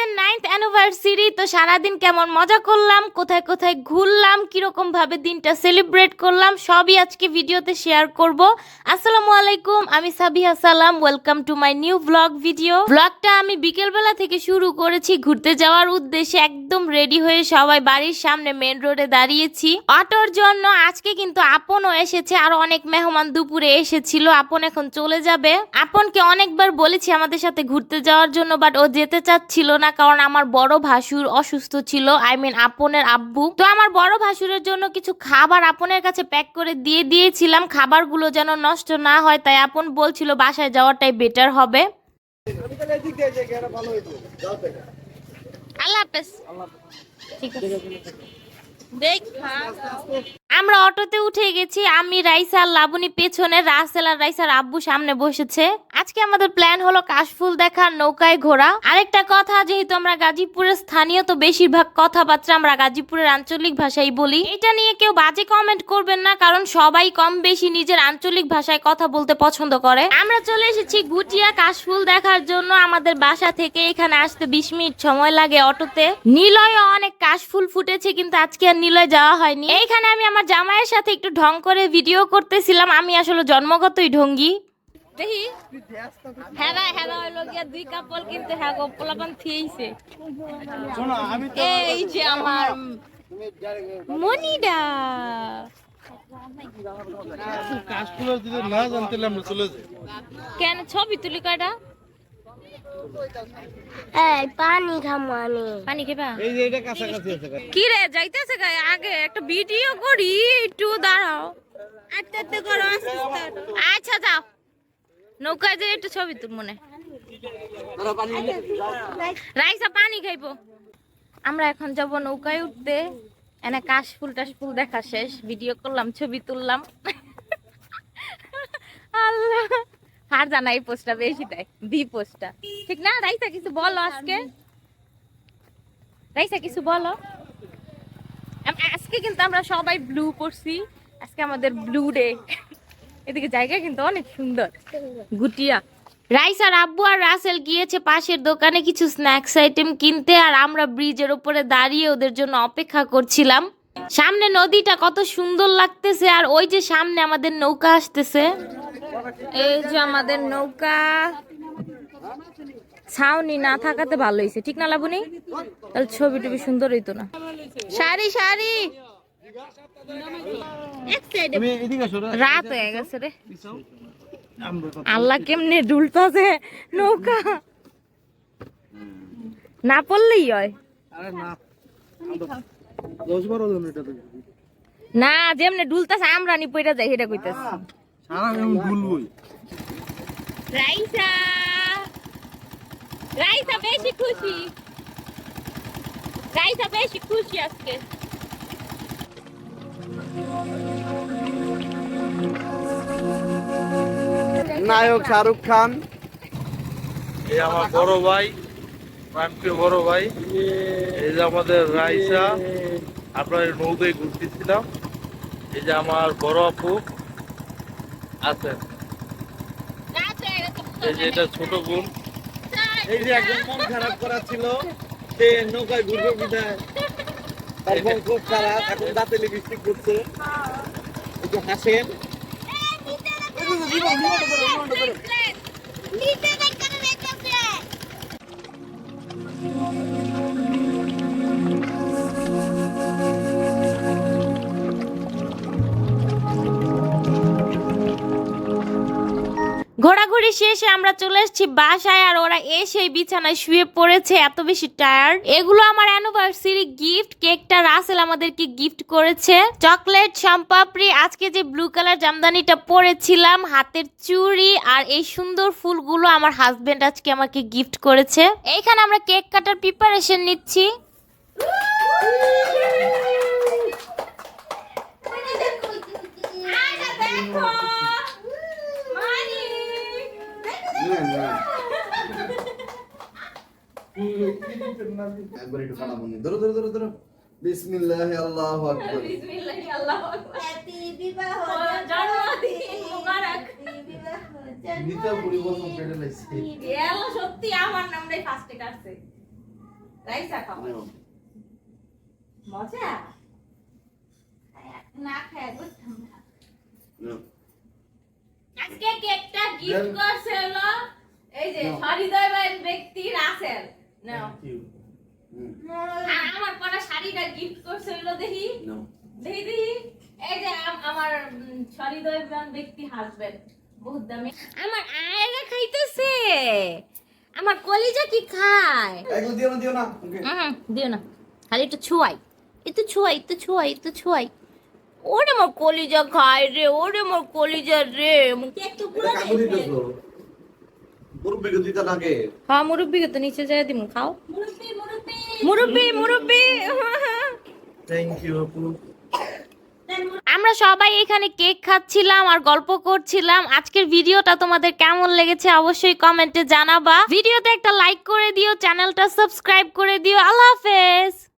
আমাদের ninth anniversary তো সারাদিন কেমন মজা করলাম, কোথায় কোথায় ঘুরলাম, কীরকম ভাবে দিনটা সেলিব্রেট করলাম, সবই আজকে ভিডিওতে শেয়ার করব। আসসালামু আলাইকুম, আমি Sabiha Salam welcome to my new vlog video ব্লগটা আমি বিকেলবেলা থেকে শুরু করেছি, ঘুরতে যাওয়ার উদ্দেশ্যে একদম রেডি হয়ে সবাই বাড়ির সামনে মেন রোডে দাঁড়িয়েছি। অটোর জন্য আজকে কিন্তু আপনও এসেছে, আর অনেক মেহমান দুপুরে এসেছিল, আপন এখন চলে যাবে। আপনকে অনেকবার বলেছি আমাদের সাথে ঘুরতে যাওয়ার জন্য বাট ও যেতে চাচ্ছিল না কারণ আমার বড় ভাসুর অসুস্থ ছিল। আই মিন আপনের আব্বু। তো আমার বড় ভাসুরের জন্য কিছু খাবার আপনের কাছে প্যাক করে দিয়ে দিয়েছিলাম। খাবারগুলো যেন নষ্ট না হয়, তাই আপন বলছিল, বাসায় যাওয়াটাই বেটার হবে। আল্লাহ হাফেজ। ঠিক আছে। দেখ আমরা অটোতে উঠে গেছি, আমি, রাইসা আর লাবণী পেছনে, রাসেল আর রাইসার আব্বু সামনে বসেছে। আজকে আমাদের প্ল্যান হলো কাশফুল দেখা নৌকায় ঘোরা। আরেকটা কথা, যেহেতু আমরা গাজীপুরের স্থানীয়, তো বেশিরভাগ কথাবার্তা আমরা গাজীপুরের আঞ্চলিক ভাষায় বলি। এটা নিয়ে কেউ বাজে কমেন্ট করবেন না, কারণ সবাই কম বেশি নিজের আঞ্চলিক ভাষায় কথা বলতে পছন্দ করে। আমরা চলে এসেছি গুটিয়া কাশফুল দেখার জন্য। আমাদের বাসা থেকে এখানে আসতে বিশ মিনিট সময় লাগে অটোতে। নিলয়ে অনেক কাশফুল ফুটেছে, কিন্তু আজকে আর নিলয় যাওয়া হয়নি। এইখানে আমি আমার জামাইয়ের সাথে একটু ঢং করে ভিডিও করতেছিলাম আমি আসলে জন্মগতই ঢঙ্গি। দেখি। হেরা হেরা হইল গিয়া দুই কাপল কিন্তু হ্যাঁ গো পোলাপান থিয়েছে এই যে আমার মনিডা কাশফুলের যদি না জানতাম আমরা চলে যাই। কেন ছবি তুলি কয়টা? এই পানি খামানি পানি খেবা? এই যে এটা কাছাকাছি আছে কি রে যাইতেছে গায়ে আগে একটা ভিডিও করি একটু দাঁড়াও। আস্তে করো আচ্ছা যাও। নৌকায় যে একটু ছবি তুল মনে। রাইসা পানি খাইবো। আমরা এখন যাব নৌকায় উঠতে। এনে কাশফুল টাশফুল দেখা শেষ। ভিডিও করলাম ছবি তুললাম। আল্লাহ। জানা এই পোস্টটা, বেশি দেয় বি পোস্টটা। ঠিক না, রাইসা, কিছু বলো আজকে? রাইসা, কিছু বলো? আজকে কিন্তু আমরা সবাই ব্লু আজকে আমাদের ব্লু ডে এদিকে জায়গা কিন্তু অনেক সুন্দর। গুটিয়া। রাইস আর আব্বু আর রাসেল গিয়েছে পাশের দোকানে কিছু স্ন্যাক্স আইটেম কিনতে, আর আমরা ব্রিজের উপরে দাঁড়িয়ে ওদের জন্য অপেক্ষা করছিলাম। সামনে নদীটা কত সুন্দর লাগতেছে, আর ওই যে সামনে আমাদের নৌকা আসতেছে। এই যে আমাদের নৌকা। ছাউনি না থাকাতে ভালো হয়েছে। ঠিক না লাবণী? তাহলে ছবি টবি সুন্দর হইতো না। আসো না। রাত হয়ে গেছে রে। আমরা আল্লাহ কেমনে ডুলতাছে নৌকা। না পড়লেই হয়। না। যেমনে ডুলতাছে আমরা নি পইরা যাই সেটা কইতাছি। সারা আমি ভুলবই। রাইসা! রাইসা বেশি খুশি। রাইসা বেশি খুশি আজকে। নায়ক শাহরুখ খান। এই আমার বড় ভাই প্রাণপ্রিয় বড় ভাই এই যে আমাদের রাইসা আপনার নৌকায় ঘুরতেছিলাম। এই যে আমার বড় আপু। আছেন এই যে এটা ছোট বোন এই যে একজন মন খারাপ করা ছিল সে নৌকায় ঘুরবে বিদায় তার মন খুব খারাপ এখন দাঁতে লিপস্টিক করছে হাসেন যে হাসেন ঘোরাঘুরি শেষে আমরা চলে এসেছি বাসায় আর ওরা এসে বিছানায় শুয়ে পড়েছে, এত বেশি টায়ার্ড এগুলো আমার অ্যানিভার্সারি গিফট কেকটা রাসেল আমাদেরকে গিফট করেছে। চকলেট শাম্পাপড়ি আজকে যে ব্লু কালার জামদানিটা পরেছিলাম, হাতের চুড়ি আর এই সুন্দর ফুলগুলো আমার হাজবেন্ড আজকে আমাকে গিফট করেছে। এইখানে আমরা কেক কাটার প্রিপারেশন নিচ্ছি। একবার একটু খানা বন্ধ ধরো ধরো ধরো ধরো। বিসমিল্লাহ আল্লাহু আকবার। নিতে পুরি বসম পেটে লাইছে। সত্যি আমার নামটাই ফার্স্টে কাটছে। রাইসা খাও। মজা? না খায় বুঝতাম না। আজকে কেকটা গিফট করছে হলো এই যে হরিদয়বান ব্যক্তি রাসেল নাও। আমার পরা শাড়িটা গিফট করছে হলো দেখি। দেখি দেখি। এই যে আমার হরিদয়বান ব্যক্তি হাজবেন্ড বহুত দামি। আমার আয়গা খাইতেছে। আমার কলিজা কি খায়? দিও না দিও না। হুম দিও না। খালি একটু ছুয়াই। একটু ছুয়াই একটু ছুয়াই একটু ছুয়াই। ওরে মোর কলিজা খায় রে ওরে মোর কলিজা রে। কেক তো পুরো মুরব্বি লাগে। হ্যাঁ মুরব্বিকে তো নিচে যায় দিমু খাও। মুরব্বি মুরব্বি থ্যাংক ইউ আপু। আমরা সবাই এখানে কেক খাচ্ছিলাম আর গল্প করছিলাম। আজকের ভিডিওটা তোমাদের কেমন লেগেছে অবশ্যই কমেন্টে জানাবা। ভিডিওতে একটা লাইক করে দিও চ্যানেলটা সাবস্ক্রাইব করে দিও। আল্লাহ হাফেজ।